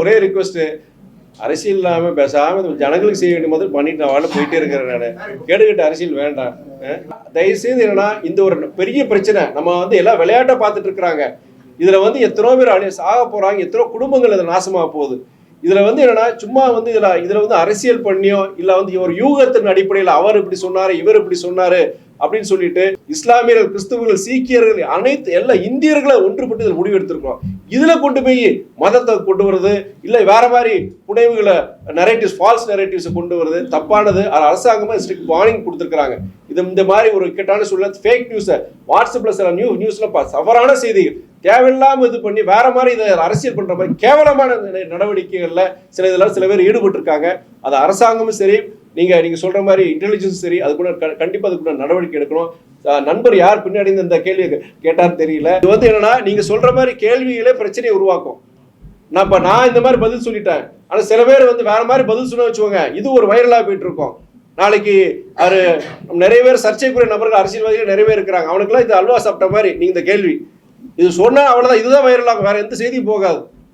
ஒரே ரிக்வஸ்ட் அரசியல் இல்லாம பேசாம ஜனங்களுக்கு செய்ய வேண்டிய முதல் பண்ணிட்டு நான் வாழ போயிட்டே இருக்கிறேன் நான். கேட்டுக்கிட்ட அரசியல் வேண்டாம். தயவுசெய்து தயவு செய்து என்னன்னா இந்த ஒரு பெரிய பிரச்சனை நம்ம வந்து எல்லாம் விளையாட்டை பார்த்துட்டு இருக்கிறாங்க. இதுல வந்து எத்தனோ பேர் அழி சாக போறாங்க எத்தனோ குடும்பங்கள் இதுல நாசமா போகுது. இதுல வந்து என்னன்னா சும்மா வந்து இதுல இதுல வந்து அரசியல் பண்ணியோ இல்லை வந்து ஒரு யூகத்தின் அடிப்படையில் அவர் இப்படி சொன்னாரு இவர் இப்படி சொன்னாரு அப்படின்னு சொல்லிட்டு இஸ்லாமியர்கள் கிறிஸ்துவர்கள் சீக்கியர்கள் அனைத்து எல்லா இந்தியர்களை ஒன்றுபட்டு இதில் முடிவெடுத்திருக்கோம் இதில் கொண்டு போய் மதத்தை கொண்டு வருது. இல்லை வேற மாதிரி புனைவுகளை நரேட்டிவ்ஸ் ஃபால்ஸ் நரேட்டிவ்ஸை கொண்டு வருது. தப்பானது. அதில் அரசாங்கமா ஸ்ட்ரிக்ட் வார்னிங் கொடுத்துருக்காங்க இது இந்த மாதிரி ஒரு இக்கட்டான சூழ்நிலை. ஃபேக் நியூஸை வாட்ஸ்அப்பில் சில நியூ நியூஸில் தவறான செய்திகள். தேவையில்லாமல் இது பண்ணி வேற மாதிரி இதை அரசியல் பண்ணுற மாதிரி கேவலமான நடவடிக்கைகளில் சில இதெல்லாம் சில பேர் ஈடுபட்டிருக்காங்க. அது அரசாங்கமும் சரி நீங்கள் நீங்கள் சொல்கிற மாதிரி இன்டெலிஜென்ஸ் சரி அது கூட க- கண்டிப்பா கூட நடவடிக்கை எடுக்கணும். நண்பர் யார் பின்னாடி இந்த கேள்வி கேட்டார் தெரியல. இது வந்து என்னன்னா நீங்கள் சொல்கிற மாதிரி கேள்விகளே பிரச்சனையை உருவாக்கும். நான் இப்போ நான் இந்த மாதிரி பதில் சொல்லிட்டேன். ஆனால் சில பேர் வந்து வேற மாதிரி பதில் சொன்ன வச்சுக்கோங்க இது ஒரு வைரலாக போயிட்டு இருக்கோம் நாளைக்கு அவரு நிறைய பேர் சர்ச்சைக்குரிய நபர்கள் அரசியல்வாதிகள் நிறைய பேர் இருக்கிறாங்க. அவனுக்குலாம் இது அல்வா சாப்பிட்ட மாதிரி நீங்கள் இந்த கேள்வி. இது சொன்னால் அவ்வளோதான் இதுதான் வைரலாகும் வேற எந்த செய்தியும் போகாது.